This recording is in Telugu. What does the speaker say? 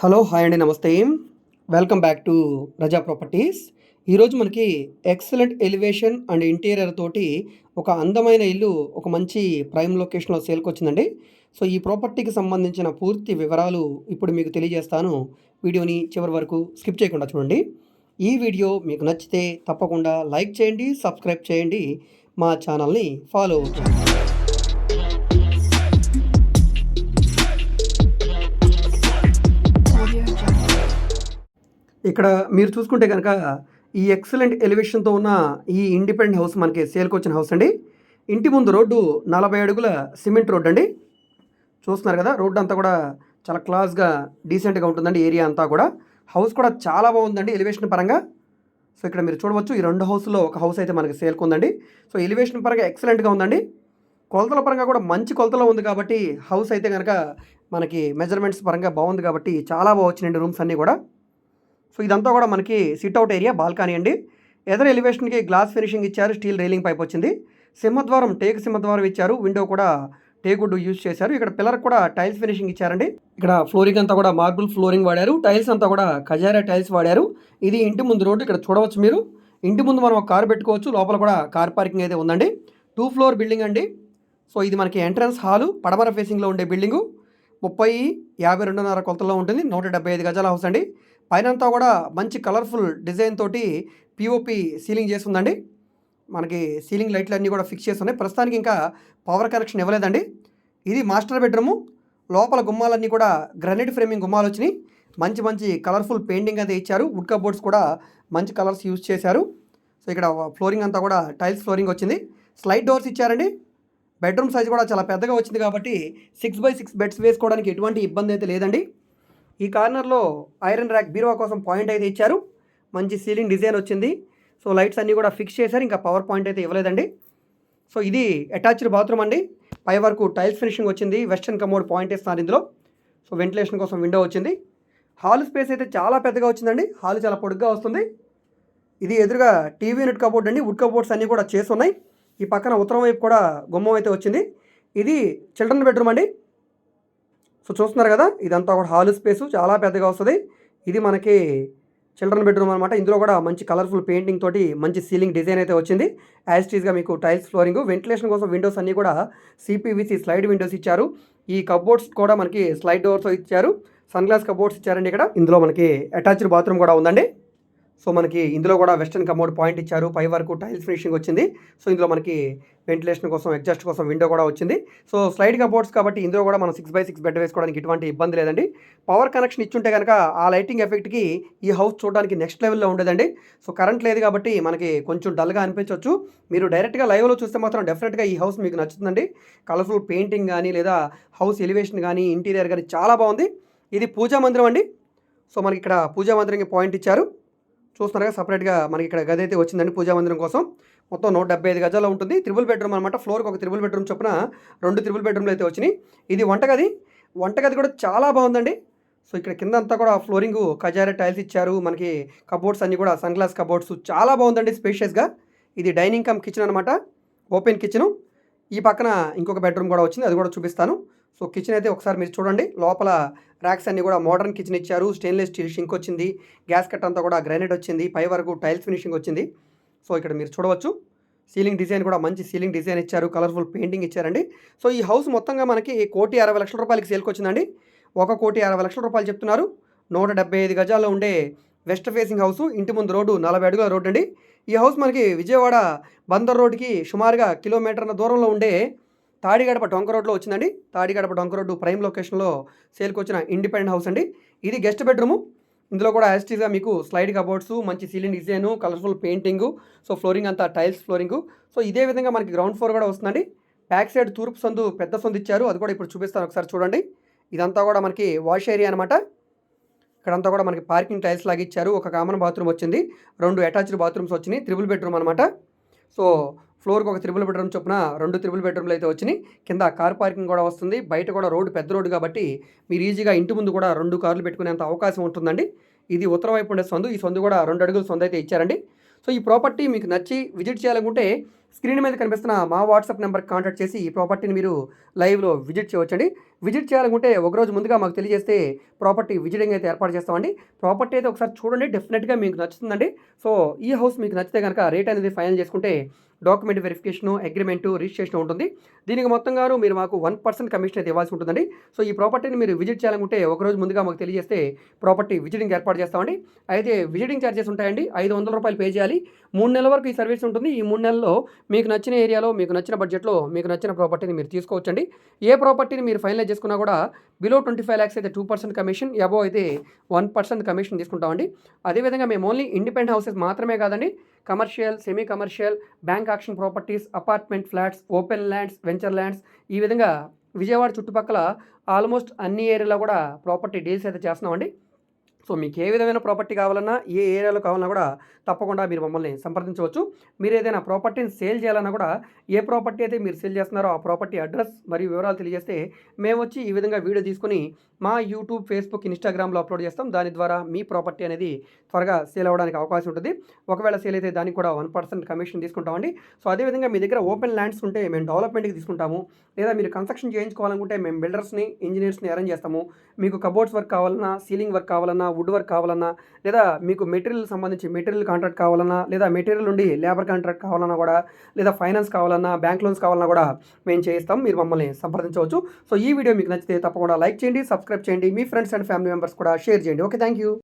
హలో హాయ్ అండి నమస్తే. Welcome back to Raza properties. ఈరోజు మనకి ఎక్సలెంట్ ఎలివేషన్ అండ్ ఇంటీరియర్ తోటి ఒక అందమైన ఇల్లు ఒక మంచి ప్రైమ్ లొకేషన్లో సేల్కి వచ్చిందండి సో ఈ ప్రాపర్టీకి సంబంధించిన పూర్తి వివరాలు ఇప్పుడు మీకు తెలియజేస్తాను. వీడియోని చివరి వరకు స్కిప్ చేయకుండా చూడండి. ఈ వీడియో మీకు నచ్చితే తప్పకుండా లైక్ చేయండి సబ్స్క్రైబ్ చేయండి. మా ఛానల్ని ఫాలో అవుతుంది ఇక్కడ మీరు చూసుకుంటే కనుక ఈ ఎక్సలెంట్ ఎలివేషన్తో ఉన్న ఈ ఇండిపెండెంట్ హౌస్ మనకి సేల్కి వచ్చిన హౌస్ అండి. ఇంటి ముందు రోడ్డు నలభై అడుగుల సిమెంట్ రోడ్ అండి. చూస్తున్నారు కదా రోడ్డు అంతా కూడా చాలా క్లాస్గా డీసెంట్గా ఉంటుందండి ఏరియా అంతా కూడా. హౌస్ కూడా చాలా బాగుందండి ఎలివేషన్ పరంగా. సో ఇక్కడ మీరు చూడవచ్చు ఈ రెండు హౌస్లో ఒక హౌస్ అయితే మనకి సేల్కి ఉందండి. సో ఎలివేషన్ పరంగా ఎక్సలెంట్గా ఉందండి. కొలతల పరంగా కూడా మంచి కొలతలో ఉంది కాబట్టి హౌస్ అయితే కనుక మనకి మెజర్మెంట్స్ పరంగా బాగుంది కాబట్టి చాలా బాగా వచ్చినాయండి రూమ్స్ అన్నీ కూడా. సో ఇదంతా కూడా మనకి సిట్అవుట్ ఏరియా బాల్కనీ అండి. ఎదర్ ఎలివేషన్కి గ్లాస్ ఫినిషింగ్ ఇచ్చారు స్టీల్ రైలింగ్ పైప్ వచ్చింది. సింహద్వారం టేక్ సింహద్వారం ఇచ్చారు విండో కూడా టేకుడ్ యూజ్ చేశారు. ఇక్కడ పిల్లర్ కూడా టైల్స్ ఫినిషింగ్ ఇచ్చారండి. ఇక్కడ ఫ్లోరింగ్ అంతా కూడా మార్బుల్ ఫ్లోరింగ్ వాడారు. టైల్స్ అంతా కూడా ఖజారా టైల్స్ వాడారు. ఇది ఇంటి ముందు రోడ్డు ఇక్కడ చూడవచ్చు మీరు. ఇంటి ముందు మనం ఒక కార్ పెట్టుకోవచ్చు. లోపల కూడా కార్ పార్కింగ్ అయితే ఉందండి. టూ ఫ్లోర్ బిల్డింగ్ అండి. సో ఇది మనకి ఎంట్రన్స్ హాలు పడమర ఫేసింగ్లో ఉండే బిల్డింగు ముప్పై యాభై రెండున్నర కొలతల్లో ఉంటుంది. నూట డెబ్బై ఐదు గజాల హౌస్ అండి. పైనంతా కూడా మంచి కలర్ఫుల్ డిజైన్ తోటి పిఓపి సీలింగ్ చేసి ఉందండి మనకి సీలింగ్ లైట్లు అన్నీ కూడా ఫిక్స్ చేసి ఉన్నాయి ప్రస్తుతానికి ఇంకా పవర్ కనెక్షన్ ఇవ్వలేదండి. ఇది మాస్టర్ బెడ్రూము. లోపల గుమ్మాలన్నీ కూడా గ్రనైట్ ఫ్రేమింగ్ గుమ్మాలు వచ్చినాయి. మంచి మంచి కలర్ఫుల్ పెయింటింగ్ అయితే ఇచ్చారు. వుడ్ కబోర్డ్స్ కూడా మంచి కలర్స్ యూజ్ చేశారు. సో ఇక్కడ ఫ్లోరింగ్ అంతా కూడా టైల్స్ ఫ్లోరింగ్ వచ్చింది. స్లైడ్ డోర్స్ ఇచ్చారండి. బెడ్రూమ్ సైజ్ కూడా చాలా పెద్దగా వచ్చింది కాబట్టి సిక్స్ బై సిక్స్ బెడ్స్ వేసుకోవడానికి ఎటువంటి ఇబ్బంది అయితే లేదండి. ఈ కార్నర్లో ఐరన్ ర్యాక్ బీరువా కోసం పాయింట్ అయితే ఇచ్చారు. మంచి సీలింగ్ డిజైన్ వచ్చింది. సో లైట్స్ అన్నీ కూడా ఫిక్స్ చేశారు. ఇంకా పవర్ పాయింట్ అయితే ఇవ్వలేదండి. సో ఇది అటాచ్డ్ బాత్రూమ్ అండి. పై వరకు టైల్స్ ఫినిషింగ్ వచ్చింది. వెస్టర్న్ కమోడ్ పాయింట్ ఇస్తున్నారు ఇందులో. సో వెంటిలేషన్ కోసం విండో వచ్చింది. హాల్ స్పేస్ అయితే చాలా పెద్దగా వచ్చిందండి. హాల్ చాలా పొడుగ్గా వస్తుంది. ఇది ఎదురుగా టీవీ యూనిట్ కబోర్డ్ అండి. వుడ్ కబోర్డ్స్ అన్నీ కూడా చేసి ఉన్నాయి. ఈ పక్కన ఉత్తరం వైపు కూడా గుమ్మం అయితే వచ్చింది. ఇది చిల్డ్రన్ బెడ్రూమ్ అండి. సో చూస్తున్నారు కదా ఇదంతా కూడా హాల్ స్పేసు చాలా పెద్దగా వస్తుంది. ఇది మనకి చిల్డ్రన్ బెడ్రూమ్ అనమాట ఇందులో కూడా మంచి కలర్ఫుల్ పెయింటింగ్ తోటి మంచి సీలింగ్ డిజైన్ అయితే వచ్చింది. యాజ్టీస్గా మీకు టైల్స్ ఫ్లోరింగ్ వెంటిలేషన్ కోసం విండోస్ అన్నీ కూడా సిపివిసి స్లైడ్ విండోస్ ఇచ్చారు. ఈ కబోర్డ్స్ కూడా మనకి స్లైడ్ డోర్స్ ఇచ్చారు. సన్ గ్లాస్ కబోర్డ్స్ ఇచ్చారండి ఇక్కడ. ఇందులో మనకి అటాచ్డ్ బాత్రూమ్ కూడా ఉందండి. సో మనకి ఇందులో కూడా వెస్టర్న్ కమోడ్ పాయింట్ ఇచ్చారు. పై వరకు టైల్స్ ఫినిషింగ్ వచ్చింది. సో ఇందులో మనకి వెంటిలేషన్ కోసం ఎగ్జాస్ట్ కోసం విండో కూడా వచ్చింది. సో స్లైడ్ కబోర్డ్స్ కాబట్టి ఇందులో కూడా మనం సిక్స్ బై సిక్స్ బెడ్ వేసుకోవడానికి ఎటువంటి ఇబ్బంది లేదండి. పవర్ కనెక్షన్ ఇచ్చుంటే కనుక ఆ లైటింగ్ ఎఫెక్ట్కి ఈ హౌస్ చూడడానికి నెక్స్ట్ లెవెల్లో ఉండేదండి. సో కరెంట్ లేదు కాబట్టి మనకి కొంచెం డల్గా అనిపించవచ్చు మీరు డైరెక్ట్గా లైవ్లో చూస్తే మాత్రం డెఫినెట్గా ఈ హౌస్ మీకు నచ్చుతుందండి. కలర్ఫుల్ పెయింటింగ్ కానీ లేదా హౌస్ ఎలివేషన్ కానీ ఇంటీరియర్ కానీ చాలా బాగుంది. ఇది పూజా మందిరం అండి. సో మనకి ఇక్కడ పూజా మందిరంకి పాయింట్ ఇచ్చారు. చూస్తున్నారుగా సపరేట్గా మనకి ఇక్కడ గది అయితే వచ్చిందండి పూజా మందిరం కోసం. మొత్తం నూట డెబ్బై ఐదు గజాలు ఉంటుంది. త్రిబుల్ బెడ్రూమ్ అనమాట ఫ్లోర్కి ఒక త్రిబుల్ బెడ్రూమ్ చొప్పున రెండు త్రిబుల్ బెడ్రూమ్లు అయితే వచ్చినాయి. ఇది వంటగది. వంటగది కూడా చాలా బాగుందండి. సో ఇక్కడ కింద అంతా కూడా ఫ్లోరింగ్ కజారే టైల్స్ ఇచ్చారు. మనకి కబోర్డ్స్ అన్నీ కూడా సన్ గ్లాస్ కబోర్డ్స్ చాలా బాగుందండి స్పేషియస్గా. ఇది డైనింగ్ కమ్ కిచెన్ అనమాట ఓపెన్ కిచెను. ఈ పక్కన ఇంకొక బెడ్రూమ్ కూడా వచ్చింది. అది కూడా చూపిస్తాను. సో కిచెన్ అయితే ఒకసారి మీరు చూడండి. లోపల ర్యాక్స్ అన్నీ కూడా మోడర్న్ కిచెన్ ఇచ్చారు. స్టెయిన్లెస్ స్టీల్ షింక్ వచ్చింది. గ్యాస్ కట్ అంతా కూడా గ్రానైట్ వచ్చింది. పై వరకు టైల్స్ ఫినిషింగ్ వచ్చింది. సో ఇక్కడ మీరు చూడవచ్చు. సీలింగ్ డిజైన్ కూడా మంచి సీలింగ్ డిజైన్ ఇచ్చారు. కలర్ఫుల్ పెయింటింగ్ ఇచ్చారండి. సో ఈ హౌస్ మొత్తంగా మనకి కోటి అరవై లక్షల రూపాయలకి సేల్కి వచ్చిందండి. ఒక కోటి అరవై లక్షల రూపాయలు చెప్తున్నారు. నూట డెబ్బై ఐదు గజాల్లో ఉండే వెస్ట్ ఫేసింగ్ హౌస్ ఇంటి ముందు రోడ్డు నలభై అడుగుల రోడ్డు అండి ఈ హౌస్ మనకి విజయవాడ బందర్ రోడ్డుకి సుమారుగా కిలోమీటర్ల దూరంలో ఉండే తాడిగడప డొంక రోడ్లో వచ్చిందండి. తాడిగడప డొంక రోడ్డు ప్రైమ్ లొకేషన్లో సేల్కి వచ్చిన ఇండిపెండెంట్ హౌస్ అండి. ఇది గెస్ట్ బెడ్రూము. ఇందులో కూడా యాస్టీస్గా మీకు స్లైడ్ కబోర్డ్స్ మంచి ceiling design colourful painting so flooring అంతా టైల్స్ ఫ్లోరింగు. సో ఇదే విధంగా మనకి గ్రౌండ్ ఫ్లోర్ కూడా వస్తుందండి. బ్యాక్ సైడ్ తూర్పు సందు పెద్ద సందు ఇచ్చారు. అది కూడా ఇప్పుడు చూపిస్తాను ఒకసారి చూడండి. ఇదంతా కూడా మనకి వాష్ ఏరియా అనమాట ఇక్కడంతా కూడా మనకి పార్కింగ్ టైల్స్ లాగా ఇచ్చారు. ఒక కామన్ బాత్రూమ్ వచ్చింది. రెండు అటాచ్డ్ బాత్రూమ్స్ వచ్చినాయి. త్రిబుల్ బెడ్రూమ్ అనమాట సో ఫ్లోర్కి ఒక త్రిబుల్ బెడ్రూమ్ చొప్పున రెండు త్రిబుల్ బెడ్రూమ్లు అయితే వచ్చినాయి. కింద కార్ పార్కింగ్ కూడా వస్తుంది. బయట కూడా రోడ్డు పెద్ద రోడ్డు కాబట్టి మీరు ఈజీగా ఇంటి ముందు కూడా రెండు కార్లు పెట్టుకునేంత అవకాశం ఉంటుందండి. ఇది ఉత్తర వైపు ఉండే సందు. ఈ సందు కూడా రెండు అడుగుల సందు అయితే ఇచ్చారండి. సో ఈ ప్రాపర్టీ మీకు నచ్చి విజిట్ చేయాలనుకుంటే స్క్రీన్ మీద కనిపిస్తున్న మా వాట్సాప్ నెంబర్ కాంటాక్ట్ చేసి ఈ ప్రాపర్టీని మీరు లైవ్లో విజిట్ చేయవచ్చండి. విజిట్ చేయాలనుకుంటే ఒకరోజు ముందుగా మాకు తెలియజేస్తే ప్రాపర్టీ విజిటింగ్ అయితే ఏర్పాటు చేస్తామండి. ప్రాపర్టీ అయితే ఒకసారి చూడండి. డెఫినెట్గా మీకు నచ్చుతుందండి. సో ఈ హౌస్ మీకు నచ్చితే కనుక రేట్ అనేది ఫైనల్ చేసుకుంటే డాక్యుమెంట్ వెరిఫికేషను అగ్రిమెంటు రిజిస్ట్రేషన్ ఉంటుంది. దీనికి మొత్తంగా మీరు మాకు వన్ పర్సెంట్ కమిషన్ అయితే ఇవ్వాల్సి ఉంటుందండి. సో ఈ ప్రాపర్టీని మీరు విజిట్ చేయాలనుకుంటే ఒకరోజు ముందుగా మాకు తెలియజేస్తే ప్రాపర్టీ విజిటింగ్ ఏర్పాటు చేస్తామండి. అయితే విజిటింగ్ ఛార్జెస్ ఉంటాయండి. ఐదు వందల రూపాయలు పే చేయాలి. మూడు నెలల వరకు ఈ సర్వీస్ ఉంటుంది. ఈ మూడు నెలల్లో మీకు నచ్చిన ఏరియాలో మీకు నచ్చిన బడ్జెట్లో మీకు నచ్చిన ప్రాపర్టీని మీరు తీసుకోవచ్చండి. ఏ ప్రాపర్టీని మీరు ఫైనలైజ్ చేసుకున్నా కూడా బిలో ట్వంటీ ఫైవ్ ల్యాక్స్ అయితే టూ పర్సెంట్ కమిషన్ అబోవ్ అయితే వన్ పర్సెంట్ కమిషన్ తీసుకుంటామండి. అదేవిధంగా మేము ఓన్లీ ఇండిపెండెంట్ హౌసెస్ మాత్రమే కాదండి commercial semi commercial bank auction properties apartment flats open lands venture lands ఈ విధంగా విజయవాడ చుట్టుపక్కల ఆల్మోస్ట్ అన్ని ఏరియాలో కూడా ప్రాపర్టీ డీల్స్ అయితే చేస్తున్నామండి. సో మీకు ఏ విధమైన ప్రాపర్టీ కావాలన్నా ఏ ఏరియాలో కావాలన్నా కూడా తప్పకుండా మీరు మమ్మల్ని సంప్రదించవచ్చు. మీరు ఏదైనా ప్రాపర్టీని సేల్ చేయాలన్నా కూడా ఏ ప్రాపర్టీ అయితే మీరు సేల్ చేస్తున్నారో ఆ ప్రాపర్టీ అడ్రస్ మరియు వివరాలు తెలియజేస్తే మేము వచ్చి ఈ విధంగా వీడియో తీసుకొని మా యూట్యూబ్ ఫేస్బుక్ ఇన్స్టాగ్రామ్లో అప్లోడ్ చేస్తాం. దాని ద్వారా మీ ప్రాపర్టీ అనేది త్వరగా సేల్ అవ్వడానికి అవకాశం ఉంటుంది. ఒకవేళ సేల్ అయితే దానికి కూడా వన్ పర్సెంట్ కమిషన్ తీసుకుంటామండి. సో అదేవిధంగా మీ దగ్గర ఓపెన్ ల్యాండ్స్ ఉంటే మేము డెవలప్మెంట్కి తీసుకుంటాము. లేదా మీరు కన్స్ట్రక్షన్ చేయించుకోవాలనుకుంటే మేము బిల్డర్స్ని ఇంజనీర్స్ని అరేంజ్ చేస్తాము. మీకు కబోర్డ్స్ వర్క్ కావాలన్నా సీలింగ్ వర్క్ కావాలన్నా వుడ్ వర్క్ కావాలన్నా లేదా మీకు మెటీరియల్ సంబంధించి మెటీరియల్ కాంట్రాక్ట్ కావాలన్నా లేదా మెటీరియల్ నుండి లేబర్ కాంట్రాక్ట్ కావాలన్నా కూడా లేదా ఫైనాన్స్ కావాలన్నా బ్యాంక్ లోన్స్ కావాలన్నా కూడా మేము చేయిస్తాం. మీరు మమ్మల్ని సంప్రదించవచ్చు. సో ఈ వీడియో మీకు నచ్చితే తప్పకుండా లైక్ చేయండి సబ్స్క్రైబ్ చేయండి. మీ ఫ్రెండ్స్ అండ్ ఫ్యామిలీ మెంబర్స్ కూడా షేర్ చేయండి. Okay thank you.